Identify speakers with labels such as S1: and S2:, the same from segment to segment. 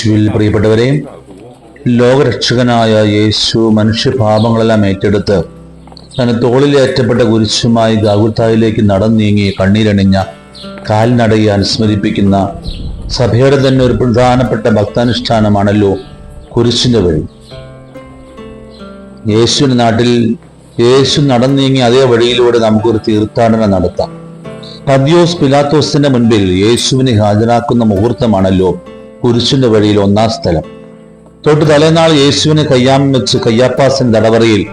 S1: യേശുവിൽ പ്രിയപ്പെട്ടവരെ ലോകരക്ഷകനായ യേശു മനുഷ്യപാപങ്ങളെല്ലാം ഏറ്റെടുത്ത് തന്നെ തോളിലേറ്റപ്പെട്ട കുരിശുമായി ഗാഗുത്തായിലേക്ക് നടന്നീങ്ങി കണ്ണീരണിഞ്ഞ കാൽനടയെ അനുസ്മരിപ്പിക്കുന്ന സഭയുടെ തന്നെ ഒരു പ്രധാനപ്പെട്ട ഭക്താനുഷ്ഠാനമാണല്ലോ കുരിശിന്റെ വഴി. യേശുവിന്റെ നാട്ടിൽ യേശു നടന്നീങ്ങി അതേ വഴിയിലൂടെ നമുക്കൊരു തീർത്ഥാടനം നടത്താം. പദ്യോസ് പിലാത്തോസിന്റെ മുൻപിൽ യേശുവിനെ ഹാജരാക്കുന്ന മുഹൂർത്തമാണല്ലോ കുരിശിന്റെ വഴിയിൽ ഒന്നാം സ്ഥലം. തൊട്ട് തലേനാൾ യേശുവിനെ കയ്യാമം വെച്ച് കയ്യാപ്പാസിന്റെ തടവറയിൽ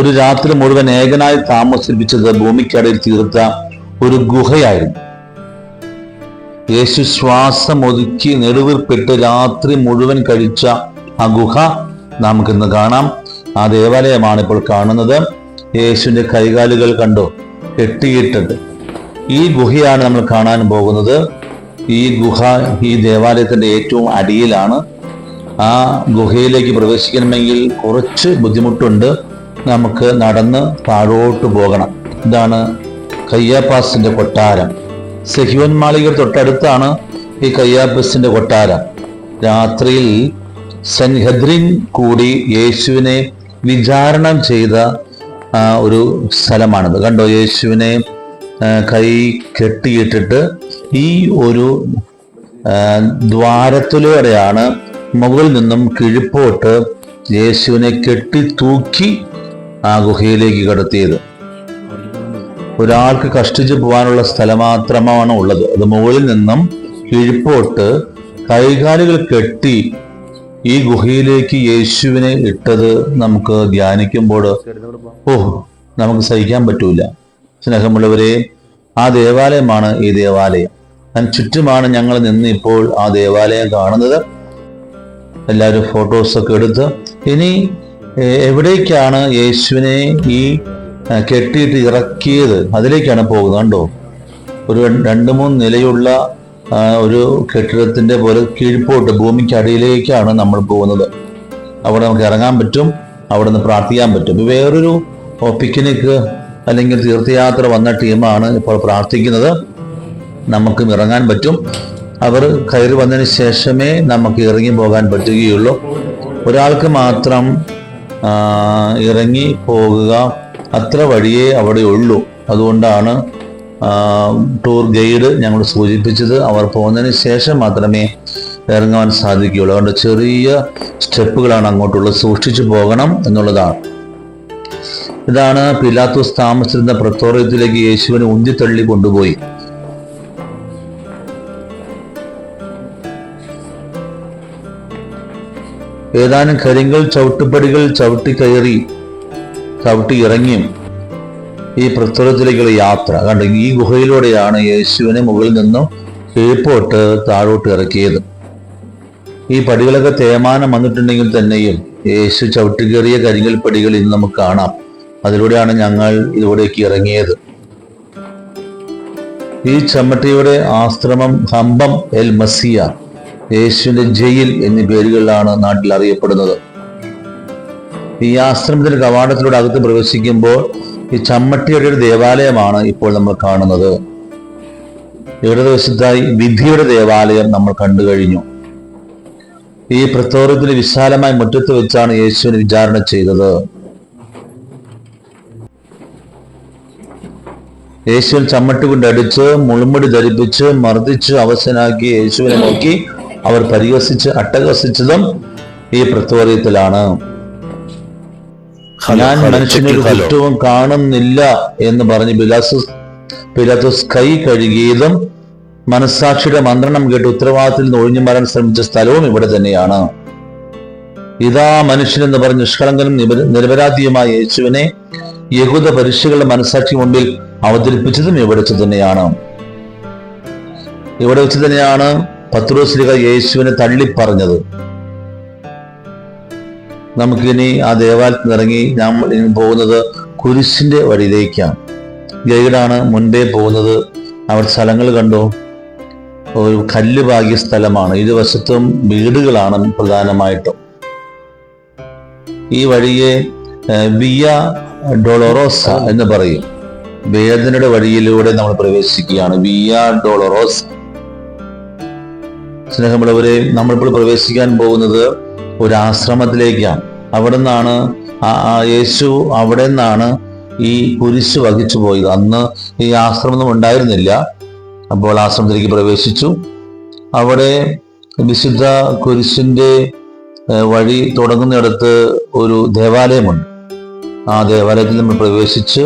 S1: ഒരു രാത്രി മുഴുവൻ ഏകനായി താമസിപ്പിച്ചത് ഭൂമിക്കടയിൽ തീർത്ത ഒരു ഗുഹയായിരുന്നു. യേശു ശ്വാസം ഒതുക്കി നെടുവീർപ്പിട്ട് രാത്രി മുഴുവൻ കഴിച്ച ആ ഗുഹ നമുക്കിന്ന് കാണാം. ആ ദേവാലയമാണ് ഇപ്പോൾ കാണുന്നത്. യേശുവിന്റെ കൈകാലുകൾ കണ്ടോ? കെട്ടിയിട്ടത് ഈ ഗുഹയാണ് നമ്മൾ കാണാൻ പോകുന്നത്. ഈ ഗുഹ ഈ ദേവാലയത്തിന്റെ ഏറ്റവും അടിയിലാണ്. ആ ഗുഹയിലേക്ക് പ്രവേശിക്കണമെങ്കിൽ കുറച്ച് ബുദ്ധിമുട്ടുണ്ട്. നമുക്ക് നടന്ന് താഴോട്ട് പോകണം. ഇതാണ് കയ്യാപ്പാസിന്റെ കൊട്ടാരം. സെഹ്യോൻ മാളിക തൊട്ടടുത്താണ് ഈ കയ്യാപ്പസിന്റെ കൊട്ടാരം. രാത്രിയിൽ സൻഹദ്രിൻ കൂടി യേശുവിനെ വിചാരണം ചെയ്ത ഒരു സ്ഥലമാണിത്. കണ്ടോ? യേശുവിനെ കൈ കെട്ടിയിട്ടിട്ട് ഈ ഒരു ദ്വാരത്തിലൂടെയാണ് മുകളിൽ നിന്നും കിഴിപ്പോട്ട് യേശുവിനെ കെട്ടി തൂക്കി ആ ഗുഹയിലേക്ക് കടത്തിയത്. ഒരാൾക്ക് കഷ്ടിച്ചു പോകാനുള്ള സ്ഥലം മാത്രമാണ് ഉള്ളത്. അത് മുകളിൽ നിന്നും കിഴിപ്പോട്ട് കൈകാലുകൾ കെട്ടി ഈ ഗുഹയിലേക്ക് യേശുവിനെ ഇട്ടത് നമുക്ക് ധ്യാനിക്കുമ്പോൾ ഓഹ് നമുക്ക് സഹിക്കാൻ പറ്റൂല. സ്നേഹമുള്ളവരെ ആ ദേവാലയമാണ് ഈ ദേവാലയം. അതിന് ചുറ്റുമാണ് ഞങ്ങൾ നിന്ന് ഇപ്പോൾ ആ ദേവാലയം കാണുന്നത്. എല്ലാവരും ഫോട്ടോസൊക്കെ എടുത്ത് ഇനി എവിടേക്കാണ് യേശുവിനെ ഈ കെട്ടിയിട്ട് ഇറക്കിയത്? അതിലേക്കാണ് പോകുന്നത് കണ്ടോ? ഒരു രണ്ട് മൂന്ന് നിലയുള്ള ഒരു കെട്ടിടത്തിന്റെ പോലെ കീഴ്പോട്ട് ഭൂമിക്ക് അടിയിലേക്കാണ് നമ്മൾ പോകുന്നത്. അവിടെ നമുക്ക് ഇറങ്ങാൻ പറ്റും അവിടെ നിന്ന് പ്രാർത്ഥിക്കാൻ പറ്റും. വേറൊരു പിക്നിക്ക് പിക്നിക് അല്ലെങ്കിൽ തീർത്ഥയാത്ര വന്ന ടീമാണ് ഇപ്പോൾ പ്രാർത്ഥിക്കുന്നത്. നമുക്കും ഇറങ്ങാൻ പറ്റും. അവർ കയറി വന്നതിന് ശേഷമേ നമുക്ക് ഇറങ്ങി പോകാൻ പറ്റുകയുള്ളൂ. ഒരാൾക്ക് മാത്രം ഇറങ്ങി പോകുക അത്ര വഴിയേ അവിടെ ഉള്ളൂ. അതുകൊണ്ടാണ് ടൂർ ഗൈഡ് ഞങ്ങൾ സൂചിപ്പിച്ചത്. അവർ പോകുന്നതിന് ശേഷം മാത്രമേ ഇറങ്ങാൻ സാധിക്കുകയുള്ളൂ. അതുകൊണ്ട് ചെറിയ സ്റ്റെപ്പുകളാണ് അങ്ങോട്ടുള്ളത്. സൂക്ഷിച്ചു പോകണം എന്നുള്ളതാണ്. ഇതാണ് പിലാത്തോസ് താമസിച്ചിരുന്ന പ്രത്തോറിയത്തിലേക്ക് യേശുവിനെ ഉന്തിത്തള്ളി കൊണ്ടുപോയി. ഏതാനും കരിങ്കൽ ചവിട്ടുപടികൾ ചവിട്ടി കയറി ചവിട്ടി ഇറങ്ങിയും ഈ പ്രസ്തുരത്തിലേക്കുള്ള യാത്ര. കണ്ട ഈ ഗുഹയിലൂടെയാണ് യേശുവിനെ മുകളിൽ നിന്നും കീഴ്പോട്ട് താഴോട്ട് ഇറക്കിയത്. ഈ പടികളൊക്കെ തേമാനം വന്നിട്ടുണ്ടെങ്കിൽ തന്നെയും യേശു ചവിട്ടുകയറിയ കരിങ്കൽ പടികൾ ഇന്ന് നമുക്ക് കാണാം. അതിലൂടെയാണ് ഞങ്ങൾ ഇതിലൂടേക്ക് ഇറങ്ങിയത്. ഈ ചമ്മട്ടിയുടെ ആശ്രമം ഹംബം എൽ മസിയ യേശുവിന്റെ ജയിൽ എന്നീ പേരുകളിലാണ് നാട്ടിൽ അറിയപ്പെടുന്നത്. ഈ ആശ്രമത്തിന്റെ കവാടത്തിലൂടെ അകത്ത് പ്രവേശിക്കുമ്പോൾ ഈ ചമ്മട്ടിയുടെ ഒരു ദേവാലയമാണ് ഇപ്പോൾ നമ്മൾ കാണുന്നത്. ഇടതുവശത്തായി വിധിയുടെ ദേവാലയം നമ്മൾ കണ്ടു കഴിഞ്ഞു. ഈ പ്രത്തോറത്തിന്റെ വിശാലമായ മുറ്റത്ത് വെച്ചാണ് യേശുവിന് വിചാരണ ചെയ്തത്. യേശുവിൻ ചമ്മട്ട് കൊണ്ട് അടിച്ച് മുളുമുടി ധരിപ്പിച്ച് മർദ്ദിച്ച് അവസനാക്കി യേശുവിനെ നോക്കി അവർ പരിഹസിച്ച് അട്ടഹസിച്ചതും ഈ പ്രത്തോറിയത്തിലാണ് ഞാൻ മനുഷ്യനൊരു കുറ്റവും കാണുന്നില്ല എന്ന് പറഞ്ഞ് പിലാസസ് പിലാത്തോസ് കൈ കഴുകിയതും മനസ്സാക്ഷിയുടെ മന്ത്രണം കേട്ട് ഉത്തരവാദിത്തത്തിൽ നിന്ന് ഒഴിഞ്ഞു മാറാൻ ശ്രമിച്ച സ്ഥലവും ഇവിടെ തന്നെയാണ്. ഇതാ മനുഷ്യൻ എന്ന് പറഞ്ഞ് നിഷ്കളങ്കനും നിരപരാധിയുമായ യേശുവിനെ യഹൂദ പരീക്ഷകളുടെ മനസാക്ഷി മുമ്പിൽ അവതരിപ്പിച്ചതും ഇവിടെ വെച്ച് തന്നെയാണ്. ഇവിടെ വെച്ച് തന്നെയാണ് പത്രോസ്ലിക യേശുവിനെ തള്ളിപ്പറഞ്ഞത്. നമുക്കിനി ആ ദേവാലയത്തിൽ നിന്ന് ഇറങ്ങി നമ്മൾ പോകുന്നത് കുരിശിന്റെ വഴിയിലേക്കാണ്. ഗൈഡാണ് മുൻപേ പോകുന്നത്. അവർ സ്ഥലങ്ങൾ കണ്ടു. ഒരു കല്ല് പാകിയ സ്ഥലമാണ്. ഇരുവശത്തും വീടുകളാണ് പ്രധാനമായിട്ടും. ഈ വഴിയെ വിയ ഡൊളോറോസ എന്ന് പറയും. വേദനയുടെ വഴിയിലൂടെ നമ്മൾ പ്രവേശിക്കുകയാണ്. Via Dolorosa. സ്നേഹമുള്ളവരെ നമ്മളിപ്പോൾ പ്രവേശിക്കാൻ പോകുന്നത് ഒരു ആശ്രമത്തിലേക്കാണ് അവിടെ നിന്നാണ് യേശു അവിടെ നിന്നാണ് ഈ കുരിശ് വഹിച്ചു പോയത്. അന്ന് ഈ ആശ്രമം ഉണ്ടായിരുന്നില്ല. അപ്പോൾ ആശ്രമത്തിലേക്ക് പ്രവേശിച്ചു. അവിടെ വിശുദ്ധ കുരിശിന്റെ വഴി തുടങ്ങുന്നിടത്ത് ഒരു ദേവാലയമുണ്ട്. ആ ദേവാലയത്തിൽ നമ്മൾ പ്രവേശിച്ച്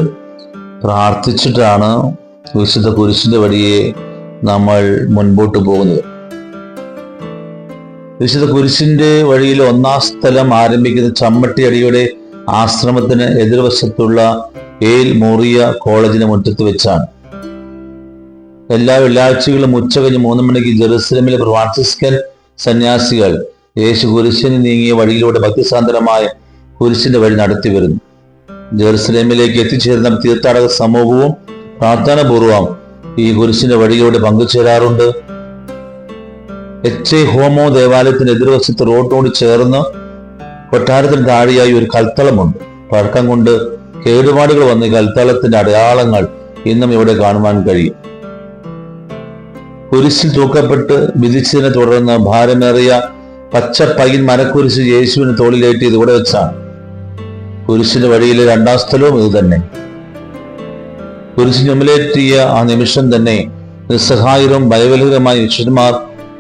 S1: പ്രാർത്ഥിച്ചിട്ടാണ് വിശുദ്ധ കുരിശിന്റെ വഴിയെ നമ്മൾ മുൻപോട്ട് പോകുന്നത്. വിശുദ്ധ കുരിശിന്റെ വഴിയിൽ ഒന്നാം സ്ഥലം ആരംഭിക്കുന്ന ചമ്മട്ടിയടിയുടെ ആശ്രമത്തിന് എതിർവശത്തുള്ള ഏൽ മോറിയ കോളേജിന് മുറ്റത്ത് വെച്ചാണ്. എല്ലാ വെള്ളിയാഴ്ചകളും ഉച്ചകഴിഞ്ഞ് മൂന്ന് മണിക്ക് ജെറുസലമിലെ ഫ്രാൻസിസ്കൻ സന്യാസികൾ യേശു കുരിശിന് നീങ്ങിയ വഴിയിലൂടെ ഭക്തിസാന്ദ്രമായ കുരിശിന്റെ വഴി നടത്തി വരുന്നു ജെറുസലേമിലേക്ക് എത്തിച്ചേരുന്ന തീർത്ഥാടക സമൂഹവും പ്രാർത്ഥനാപൂർവം ഈ കുരിശിന്റെ വഴിയോട് പങ്കുചേരാറുണ്ട്. എച്ച്. എ. ഹോമോ ദേവാലയത്തിന് എതിർവശത്ത് റോഡോട് ചേർന്ന് കൊട്ടാരത്തിന് താഴെയായി ഒരു കൽത്തളമുണ്ട്. പഴക്കം കൊണ്ട് കേടുപാടുകൾ വന്ന കൽത്തളത്തിന്റെ അടയാളങ്ങൾ ഇന്നും ഇവിടെ കാണുവാൻ കഴിയും. കുരിശിൽ തൂക്കപ്പെട്ട് വിധിച്ചതിനെ തുടർന്ന് ഭാരമേറിയ പച്ച പൈൻ മരക്കുരിശ് യേശുവിന് തോളിലേറ്റിയത് ഇവിടെ വെച്ചാണ്. കുരിശിന്റെ വഴിയിലെ രണ്ടാം സ്ഥലവും ഇത് തന്നെ. കുരിശ് ആ നിമിഷം തന്നെ നിസ്സഹായരും ഭയവലകരമായ ശിഷ്യന്മാർ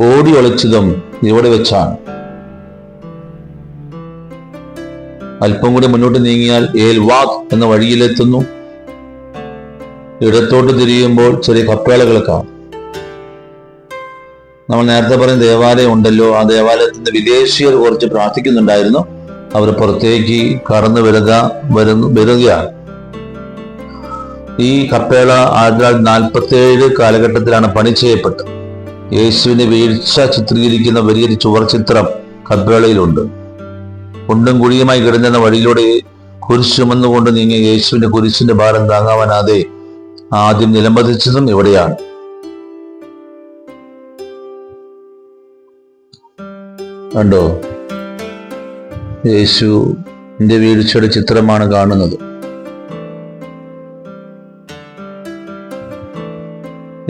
S1: ഓടി ഒളിച്ചതും ഇവിടെ വെച്ചാണ്. അല്പം കൂടി മുന്നോട്ട് നീങ്ങിയാൽ ഏൽ വാക് എന്ന വഴിയിലെത്തുന്നു. ഇടത്തോട്ട് തിരിയുമ്പോൾ ചെറിയ കപ്പേളകൾ കാണും. നമ്മൾ നേരത്തെ പറഞ്ഞ ദേവാലയം ഉണ്ടല്ലോ ആ ദേവാലയത്തിന്റെ വിദേശീയർ കുറച്ച് പ്രാർത്ഥിക്കുന്നുണ്ടായിരുന്നു. അവർ പുറത്തേക്ക് കടന്നു വരിക വരുന്നു വരികയാണ്. ഈ കപ്പേള ആയിരത്തി തൊള്ളായിരത്തി നാൽപ്പത്തി ഏഴ് കാലഘട്ടത്തിലാണ് പണി ചെയ്യപ്പെട്ടത്. യേശുവിന്റെ വീഴ്ച ചിത്രീകരിക്കുന്ന വലിയൊരു ചുവർ ചിത്രം കപ്പേളയിലുണ്ട്. കുണ്ടും കുഴിയുമായി കിടന്നിരുന്ന വഴിയിലൂടെ കുരിശ് ചുമന്നുകൊണ്ട് നീങ്ങിയ യേശുവിന്റെ കുരിശിന്റെ ഭാരം താങ്ങാവാനാതെ ആദ്യം നിലംബതിച്ചതും ഇവിടെയാണ്. കണ്ടോ? യേശുവിന്റെ വീഴ്ചയുടെ ചിത്രമാണ് കാണുന്നത്.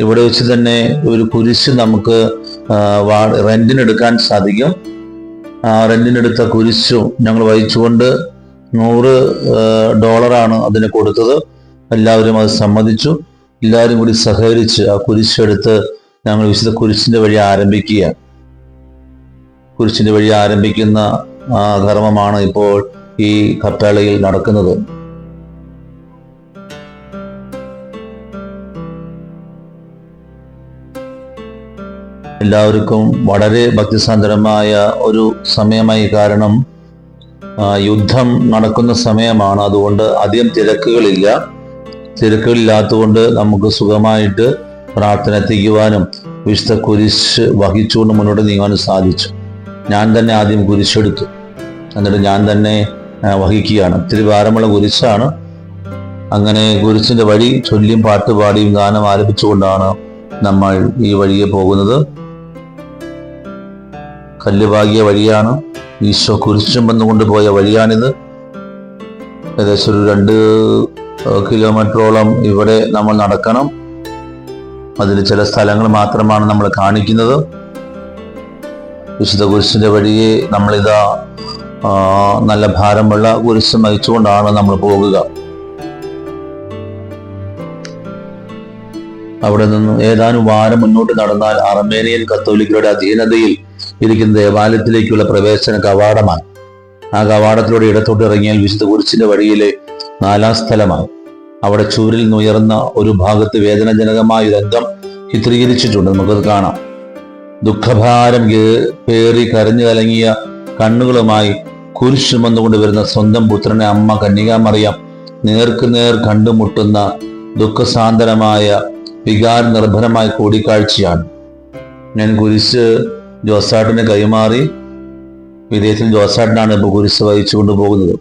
S1: ഇവിടെ വെച്ച് തന്നെ ഒരു കുരിശ് നമുക്ക് റെന്റിനെടുക്കാൻ സാധിക്കും. ആ റെന്റിനെടുത്ത കുരിശു ഞങ്ങൾ വഹിച്ചുകൊണ്ട് നൂറ് ഡോളറാണ് അതിന് കൊടുത്തത്. എല്ലാവരും അത് സമ്മതിച്ചു. എല്ലാവരും കൂടി സഹകരിച്ച് ആ കുരിശെടുത്ത് ഞങ്ങൾ വിശുദ്ധ കുരിശിന്റെ വഴി ആരംഭിക്കുക കുരിശിന്റെ വഴി ആരംഭിക്കുന്ന കർമ്മമാണ് ഇപ്പോൾ ഈ കപ്പേളയിൽ നടക്കുന്നത്. എല്ലാവർക്കും വളരെ ഭക്തിസാന്ദ്രമായ ഒരു സമയമായി കാരണം യുദ്ധം നടക്കുന്ന സമയമാണ്. അതുകൊണ്ട് അധികം തിരക്കുകളില്ല. തിരക്കുകളില്ലാത്തതുകൊണ്ട് നമുക്ക് സുഖമായിട്ട് പ്രാർത്ഥന എത്തിക്കുവാനും വിശുദ്ധ കുരിശ് വഹിച്ചുകൊണ്ട് മുന്നോട്ട് നീങ്ങാനും സാധിച്ചു. ഞാൻ തന്നെ ആദ്യം കുരിശെടുത്തു. എന്നിട്ട് ഞാൻ തന്നെ വഹിക്കുകയാണ്. ഒത്തിരി ഭാരമുള്ള കുരിശാണ്. അങ്ങനെ കുരിശിന്റെ വഴി ചൊല്ലിയും പാട്ടുപാടിയും ഗാനം ആലപിച്ചുകൊണ്ടാണ് നമ്മൾ ഈ വഴിയെ പോകുന്നത്. കല്ലുപാകിയ വഴിയാണ്. ഈശോ കുരിശും വന്നുകൊണ്ട് പോയ വഴിയാണിത്. ഏകദേശം ഒരു രണ്ട് കിലോമീറ്ററോളം ഇവിടെ നമ്മൾ നടക്കണം. അതിൽ ചില സ്ഥലങ്ങൾ മാത്രമാണ് നമ്മൾ കാണിക്കുന്നത്. വിശുദ്ധ കുരിശിന്റെ വഴിയെ നമ്മളിതാ നല്ല ഭാരമുള്ള കുരിശ് വഹിച്ചുകൊണ്ടാണ് നമ്മൾ പോകുക. അവിടെ നിന്ന് ഏതാനും വാരം മുന്നോട്ട് നടന്നാൽ അർമേനിയൻ കത്തോലിക്കരുടെ അധീനതയിൽ ഇരിക്കുന്ന ദേവാലയത്തിലേക്കുള്ള പ്രവേശന കവാടമാണ്. ആ കവാടത്തിലൂടെ ഇടത്തോട്ട് ഇറങ്ങിയാൽ വിശുദ്ധ കുരിശിന്റെ വഴിയിലെ നാലാം സ്ഥലമാണ്. അവിടെ ചൂരിൽ നിന്നുയർന്ന ഒരു ഭാഗത്ത് വേദനജനകമായ രംഗം ചിത്രീകരിച്ചിട്ടുണ്ട്. നമുക്കത് കാണാം. ദുഃഖഭാരം പേറി കരഞ്ഞു കലങ്ങിയ കണ്ണുകളുമായി കുരിശ് ചുമന്നുകൊണ്ട് വരുന്ന സ്വന്തം പുത്രനെ അമ്മ കന്യകാമറിയാം. നേർക്ക് നേർ കണ്ടുമുട്ടുന്ന ദുഃഖസാന്തരമായ വികാര നിർഭരമായ കൂടിക്കാഴ്ചയാണ്. ഞാൻ കുരിശ് ജോസാട്ടിന് കൈമാറി വിദേശത്തിൽ ജോസാട്ടിനാണ് ഇപ്പോൾ കുരിശ് വഹിച്ചു കൊണ്ടുപോകുന്നത്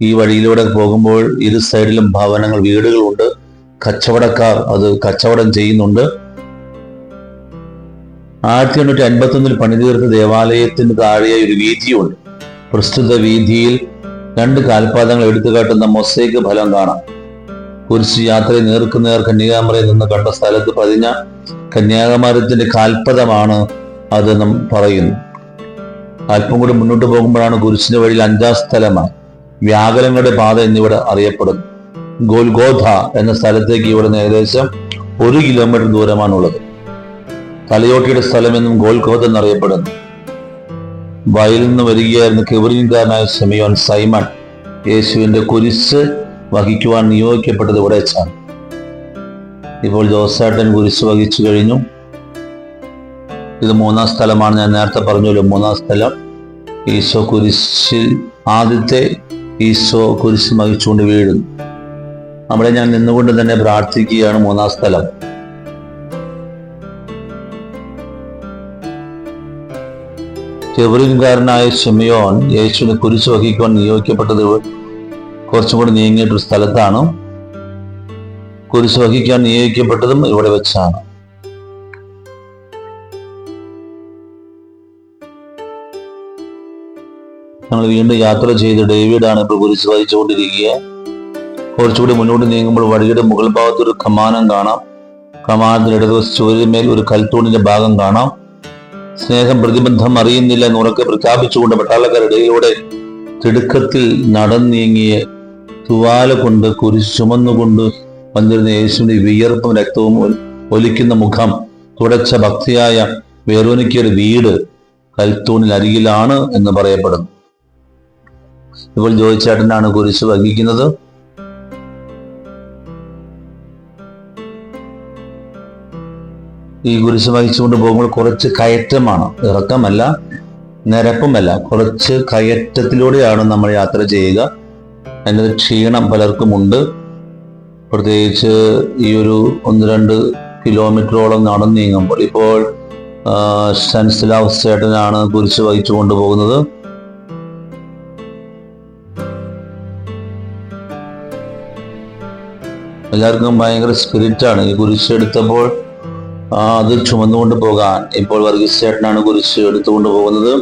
S1: ഈ വഴിയിലൂടെ പോകുമ്പോൾ ഇരു സൈഡിലും ഭവനങ്ങൾ വീടുകളുണ്ട്. കച്ചവടക്കാർ അത് കച്ചവടം ചെയ്യുന്നുണ്ട്. ആയിരത്തി എണ്ണൂറ്റി അൻപത്തി ഒന്നിൽ പണിതീർത്ത ദേവാലയത്തിന് താഴെയായി ഒരു വീതിയുണ്ട്. പ്രസ്തുത വീതിയിൽ രണ്ട് കാൽപാദങ്ങൾ എടുത്തു കാട്ടുന്ന മൊസൈക്ക് ഫലം കാണാം. കുരിശ് യാത്രയെ നേർക്കുനേർ കന്യാകുമാരി നിന്ന് കണ്ട സ്ഥലത്ത് പതിഞ്ഞ കന്യാകുമാരത്തിന്റെ കാൽപദമാണ് അത് നാം പറയുന്നു. അല്പം കൂടി മുന്നോട്ട് പോകുമ്പോഴാണ് കുരിശിന്റെ വഴിയിൽ അഞ്ചാം സ്ഥലമാണ് വ്യാകുലങ്ങളുടെ പാത എന്നിവിടെ അറിയപ്പെടുന്നു ഗോൽഗോധ എന്ന സ്ഥലത്തേക്ക് ഇവിടെ ഏകദേശം ഒരു കിലോമീറ്റർ ദൂരമാണുള്ളത്. തലയോട്ടിയുടെ സ്ഥലമെന്നും ഗോൽഗോധ എന്നറിയപ്പെടുന്നു. വയലിൽ നിന്ന് വരികയായിരുന്ന കിബറിൻകാരനായ സെമിയോൻ സൈമൺ യേശുവിന്റെ കുരിശ് വഹിക്കുവാൻ നിയോഗിക്കപ്പെട്ടത് ഇവിടെ വെച്ചാണ്. ഇപ്പോൾ ജോസേട്ടൻ കുരിശ് വഹിച്ചു കഴിഞ്ഞു. ഇത് മൂന്നാം സ്ഥലമാണ്. ഞാൻ നേരത്തെ പറഞ്ഞല്ലോ മൂന്നാം സ്ഥലം. ഈശോ കുരിശിൽ ആദ്യത്തെ ഈശോ കുരിശ് വഹിച്ചുകൊണ്ട് വീഴുന്നു. അവിടെ ഞാൻ നിന്നുകൊണ്ട് തന്നെ പ്രാർത്ഥിക്കുകയാണ് മൂന്നാം സ്ഥലം. കെബറിൻകാരനായ ഷിമിയോൻ യേശുവിനെ കുരിശ് വഹിക്കുവാൻ നിയോഗിക്കപ്പെട്ടത് കുറച്ചും കൂടി നീങ്ങിയിട്ടൊരു സ്ഥലത്താണ്. കുരിശ് വഹിക്കാൻ നിയോഗിക്കപ്പെട്ടതും ഇവിടെ വെച്ചാണ്. ഞങ്ങൾ വീണ്ടും യാത്ര ചെയ്ത് ഡേവിഡാണ് ഇപ്പോൾ കുരിശ് വഹിച്ചുകൊണ്ടിരിക്കുക കുറച്ചുകൂടി മുന്നോട്ട് നീങ്ങുമ്പോൾ വഴിയുടെ മുകൾ ഭാഗത്ത് ഒരു കമാനം കാണാം. കമാനത്തിന് ഇടതുവശ ചുവരിന്മേൽ ഒരു കൽത്തൂണിന്റെ ഭാഗം കാണാം. സ്നേഹം പ്രതിബന്ധം അറിയുന്നില്ല എന്ന് ഉറക്കെ പ്രഖ്യാപിച്ചുകൊണ്ട് പട്ടാളക്കാരിടയിലൂടെ തിടുക്കത്തിൽ നടന്നീങ്ങിയ തുവാല കൊണ്ട് കുരിശ് ചുമന്നുകൊണ്ട് വന്നിരുന്ന യേശുവിന്റെ വിയർപ്പും രക്തവും ഒലിക്കുന്ന മുഖം തുടച്ച ഭക്തിയായ വേറോനിക്കയുടെ വീട് കൽത്തൂണിൽ അരികിലാണ് എന്ന് പറയപ്പെടുന്നു. ഇപ്പോൾ ജോയിച്ചേട്ടനാണ് കുരിശ് വഹിക്കുന്നത്. ഈ കുരിശ് വഹിച്ചുകൊണ്ട് പോകുമ്പോൾ കുറച്ച് കയറ്റമാണ്. ഇറക്കമല്ല നിരപ്പുമല്ല. കുറച്ച് കയറ്റത്തിലൂടെയാണ് നമ്മൾ യാത്ര ചെയ്യുക. അതിന്റെ ക്ഷീണം പലർക്കുമുണ്ട്. പ്രത്യേകിച്ച് ഈ ഒരു ഒന്ന് രണ്ട് കിലോമീറ്ററോളം നടന്നു നീങ്ങുമ്പോൾ ഇപ്പോൾ ഷൻസിലാവ് ചേട്ടനാണ് കുരിശ് വഹിച്ചു കൊണ്ടുപോകുന്നത്. എല്ലാവർക്കും ഭയങ്കര സ്പിരിറ്റാണ് ഈ കുരിശ് എടുത്തപ്പോൾ അത് ചുമന്നുകൊണ്ട് പോകാൻ. ഇപ്പോൾ വർഗീസ് ചേട്ടനാണ് കുരിശ് എടുത്തുകൊണ്ട് പോകുന്നത്.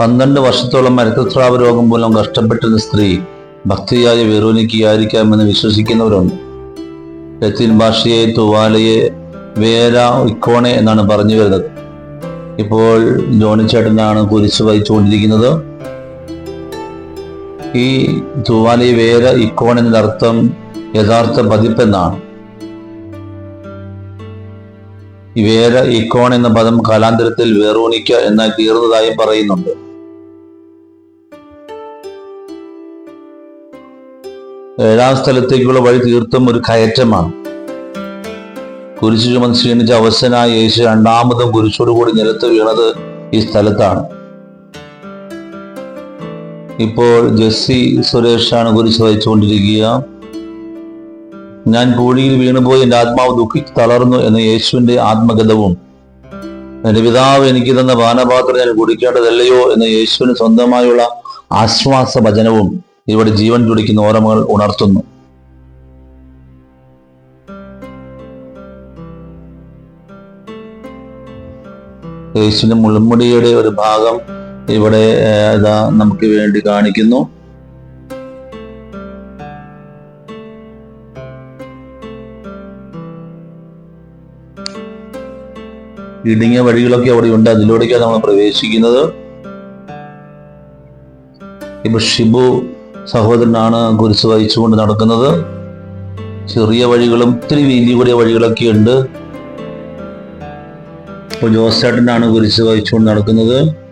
S1: പന്ത്രണ്ട് വർഷത്തോളം മരക്കസ്രാവ രോഗം മൂലം കഷ്ടപ്പെട്ടിരുന്ന സ്ത്രീ ഭക്തിയായ വെറോനിക്കയായിരിക്കാമെന്ന് വിശ്വസിക്കുന്നവരുണ്ട്. ലത്തീൻ ഭാഷയെ തുവാലയെ വേര ഇക്കോണെ എന്നാണ് പറഞ്ഞു വരുന്നത്. ഇപ്പോൾ ജോണി ചേട്ടനാണ് കുരിശ് വഹിച്ചുകൊണ്ടിരിക്കുന്നത് ഈ തുവാലി വേര ഇക്കോൺ എന്നർത്ഥം യഥാർത്ഥ പതിപ്പെന്നാണ്. വേര ഇക്കോൺ എന്ന പദം കാലാന്തരത്തിൽ വെറോണിക്ക എന്നായി തീർന്നതായും പറയുന്നുണ്ട്. ഏഴാം സ്ഥലത്തേക്കുള്ള വഴി തീർത്തും ഒരു കയറ്റമാണ്. കുരിശു ചുമന്ന് ക്ഷീണിച്ച അവശനായ യേശു രണ്ടാമതും കുരിശോടുകൂടി നിലത്ത് വീണത് ഈ സ്ഥലത്താണ്. ഇപ്പോൾ ജെസ്സി സുരേഷാണ് കുറിച്ച് വഹിച്ചുകൊണ്ടിരിക്കുക ഞാൻ പൂഴിയിൽ വീണുപോയി എന്റെ ആത്മാവ് ദുഃഖിച്ച് തളർന്നു എന്ന യേശുവിന്റെ ആത്മഗതവും. എന്റെ പിതാവ് എനിക്ക് തന്ന പാനപാത്രം ഞാൻ കുടിക്കേണ്ടതല്ലയോ എന്ന യേശുവിന് സ്വന്തമായുള്ള ആശ്വാസ ഭജനവും ഇവിടെ ജീവൻ തുടിക്കുന്ന ഓർമ്മകൾ ഉണർത്തുന്നു. യേശുവിന്റെ മുൾമുടിയുടെ ഒരു ഭാഗം ഇവിടെ ഇതാ നമുക്ക് വേണ്ടി കാണിക്കുന്നു. ഇടുങ്ങിയ വഴികളൊക്കെ അവിടെ ഉണ്ട്. അതിലൂടെയൊക്കെയാണ് നമ്മൾ പ്രവേശിക്കുന്നത്. ഇപ്പൊ ഷിബു സഹോദരനാണ് കുരിശ് വഹിച്ചുകൊണ്ട് നടക്കുന്നത്. ചെറിയ വഴികളും ഒത്തിരി വീതി കൂടിയ വഴികളൊക്കെ ഉണ്ട്. ഇപ്പോൾ ജോസേട്ടനാണ് കുരിശ് വഹിച്ചുകൊണ്ട് നടക്കുന്നത്.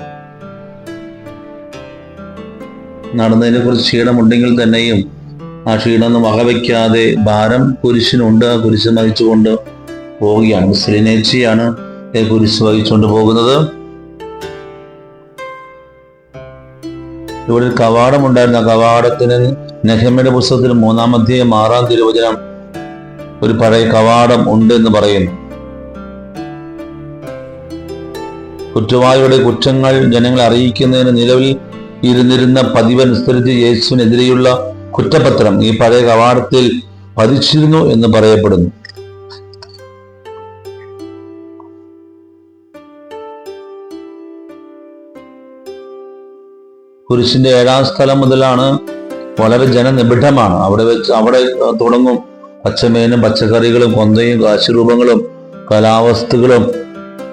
S1: നടന്നതിനെ കുറിച്ച് ക്ഷീണമുണ്ടെങ്കിൽ തന്നെയും ആ ക്ഷീണമൊന്നും വകവയ്ക്കാതെ ഭാരം കുരിശിനുണ്ട്. ആ കുരിശ് വഹിച്ചുകൊണ്ട് പോവുകയാണ്. മുസ്ലിനേച്ചിയാണ് കുരിശ് വഹിച്ചുകൊണ്ട് പോകുന്നത്. ഇവിടെ ഒരു കവാടമുണ്ടായിരുന്നു ആ കവാടത്തിന് നെഹമ്മയുടെ പുസ്തകത്തിൽ മൂന്നാം അധ്യായം ആറാം തിരുവചനം ഒരു പഴയ കവാടം ഉണ്ട് എന്ന് പറയുന്നു. കുറ്റവാളിയുടെ കുറ്റങ്ങൾ ജനങ്ങളെ അറിയിക്കുന്നതിന് നിലവിൽ ഇരുന്നിരുന്ന പതിവനുസരിച്ച് യേശുവിനെതിരെയുള്ള കുറ്റപത്രം ഈ പഴയ കവാടത്തിൽ പതിച്ചിരുന്നു എന്ന് പറയപ്പെടുന്നു. കുരിശിന്റെ ഏഴാം സ്ഥലം മുതലാണ് വളരെ ജനനിബിഡമാണ്. അവിടെ വെച്ച് അവിടെ തുടങ്ങും. പച്ചമീനും പച്ചക്കറികളും കൊന്തയും കാശുരൂപങ്ങളും കലാവസ്തുക്കളും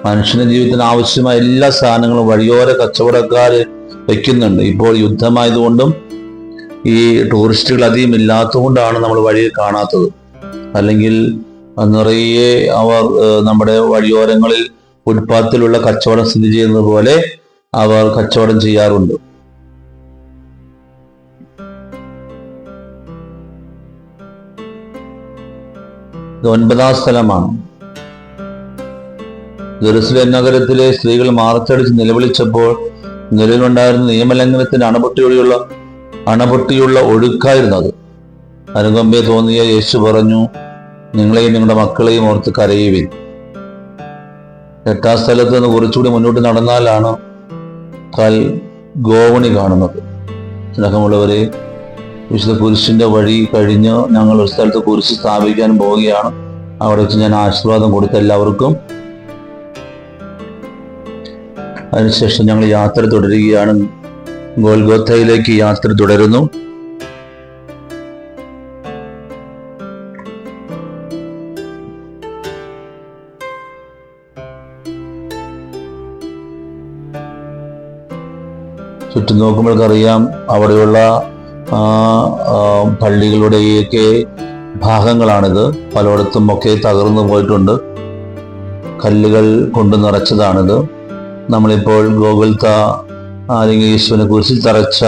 S1: മനുഷ്യന്റെ ജീവിതത്തിന് ആവശ്യമായ എല്ലാ സാധനങ്ങളും വഴിയോര കച്ചവടക്കാര് വെക്കുന്നുണ്ട്. ഇപ്പോൾ യുദ്ധമായതുകൊണ്ടും ഈ ടൂറിസ്റ്റുകൾ അധികം ഇല്ലാത്തതുകൊണ്ടാണ് നമ്മൾ വഴിയിൽ കാണാത്തത്. അല്ലെങ്കിൽ നിറയെ അവർ നമ്മുടെ വഴിയോരങ്ങളിൽ ഫുട്പാത്തിലുള്ള കച്ചവടം സ്ഥിതി ചെയ്യുന്നത് പോലെ അവർ കച്ചവടം ചെയ്യാറുണ്ട്. ഒൻപതാം സ്ഥലമാണ്. ജെറുസലേം നഗരത്തിലെ സ്ത്രീകൾ മാറത്തടിച്ച് നിലവിളിച്ചപ്പോൾ നിലവിലുണ്ടായിരുന്ന നിയമലംഘനത്തിന് അണപൊട്ടിയോടെയുള്ള അണപൊട്ടിയുള്ള ഒഴുക്കായിരുന്നു അത്. അനുകമ്പയെ തോന്നിയ യേശു പറഞ്ഞു നിങ്ങളെയും നിങ്ങളുടെ മക്കളെയും ഓർത്ത് കരയുവിൻ. എട്ടാം സ്ഥലത്ത് നിന്ന് കുറച്ചുകൂടി മുന്നോട്ട് നടന്നാലാണ് കൽ ഗോവണി കാണുന്നത്. സ്നേഹമുള്ളവരെ വിശുദ്ധ കുരിശിന്റെ വഴി കഴിഞ്ഞ് ഞങ്ങൾ ഒരു സ്ഥലത്ത് കുരിശ് സ്ഥാപിക്കാൻ പോവുകയാണ്. അവിടെ വെച്ച് ഞാൻ ആശീർവാദം കൊടുത്ത എല്ലാവർക്കും അതിനുശേഷം ഞങ്ങൾ യാത്ര തുടരുകയാണ്. ഗോൽഗോത്തയിലേക്ക് യാത്ര തുടരുന്നു. ചുറ്റും നോക്കുമ്പോഴേക്കറിയാം അവിടെയുള്ള പള്ളികളുടെയൊക്കെ ഭാഗങ്ങളാണിത്. പലയിടത്തും ഒക്കെ തകർന്നു പോയിട്ടുണ്ട്. കല്ലുകൾ കൊണ്ട് നിറച്ചതാണിത്. നമ്മളിപ്പോൾ ഗോകുൽത്ത അല്ലെങ്കിൽ യേശുവിനെ കുറിച്ച് തറച്ച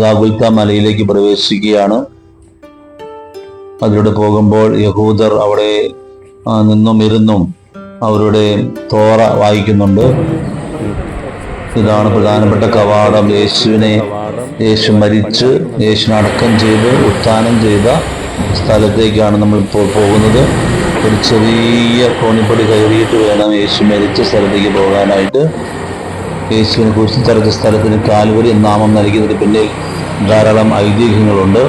S1: ഗാഗുൽത്ത മലയിലേക്ക് പ്രവേശിക്കുകയാണ്. അതിലൂടെ പോകുമ്പോൾ യഹൂദർ അവിടെ നിന്നും ഇരുന്നും അവരുടെ തോറ വായിക്കുന്നുണ്ട്. ഇതാണ് പ്രധാനപ്പെട്ട കവാടം. യേശുവിനെ യേശു മരിച്ച് യേശുവിനെ അടക്കം ചെയ്ത് ഉത്ഥാനം ചെയ്ത സ്ഥലത്തേക്കാണ് നമ്മൾ ഇപ്പോൾ പോകുന്നത്. ഒരു ചെറിയ കോണിപ്പടി കയറിയിട്ട് വേണം യേശു മരിച്ച സ്ഥലത്തേക്ക് പോകാനായിട്ട്. യേശുവിനെ കുറിച്ച് തറച്ച സ്ഥലത്തിന് കാൽവരി നാമം നൽകിയതിന് പിന്നിൽ ധാരാളം ഐതിഹ്യങ്ങളുണ്ട്.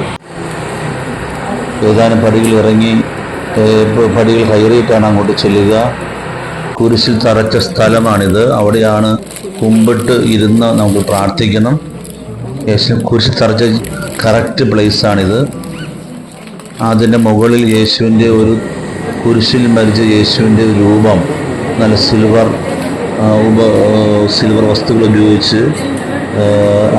S1: ഏതാനും പടികൾ ഇറങ്ങി പടികൾ കയറിയിട്ടാണ് അങ്ങോട്ട് ചെല്ലുക. കുരിശിൽ തറച്ച സ്ഥലമാണിത്. അവിടെയാണ് കുമ്പിട്ട് ഇരുന്ന് നമുക്ക് പ്രാർത്ഥിക്കണം. യേശു കുരിശിൽ തറച്ച കറക്റ്റ് പ്ലേസാണിത്. അതിന്റെ മുകളിൽ യേശുവിന്റെ ഒരു കുരിശിൽ മരിച്ച യേശുവിന്റെ രൂപം നല്ല സിൽവർ ഉപ സിൽവർ വസ്തുക്കൾ ഉപയോഗിച്ച്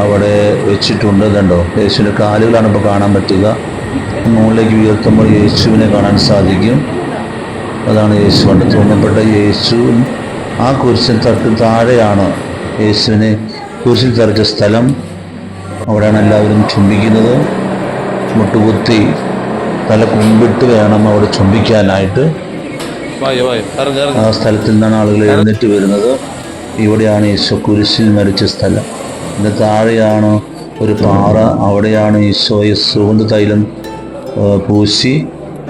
S1: അവിടെ വെച്ചിട്ടുണ്ട്. കണ്ടോ യേശുവിന്റെ കാലുകളാണ് ഇപ്പോൾ കാണാൻ പറ്റുക. മുകളിലേക്ക് ഉയർത്തുമ്പോൾ യേശുവിനെ കാണാൻ സാധിക്കും. അതാണ് യേശു കൊണ്ട് തൂങ്ങപ്പെട്ട യേശു ആ കുരിശിൽ തട്ട് താഴെയാണ് യേശുവിനെ കുരിശിൽ തറച്ച സ്ഥലം. അവിടെയാണ് എല്ലാവരും ചുംബിക്കുന്നത്. മുട്ടുകുത്തി തല കുമ്പിട്ട് വേണം അവിടെ ചുംബിക്കാനായിട്ട്. ആ സ്ഥലത്തിൽ നിന്നാണ് ആളുകൾ എഴുന്നേറ്റ് വരുന്നത്. ഇവിടെയാണ് ഈശോ കുരിശിൽ മരിച്ച സ്ഥലം. ഇതിന്റെ താഴെയാണ് ഒരു പാറ. അവിടെയാണ് ഈശോയെ സുഗന്ധ തൈലം പൂശി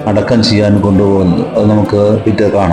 S1: അടക്കം ചെയ്യാൻ കൊണ്ടുപോകുന്നത്. അത് നമുക്ക് പിറ്റേ കാണാം.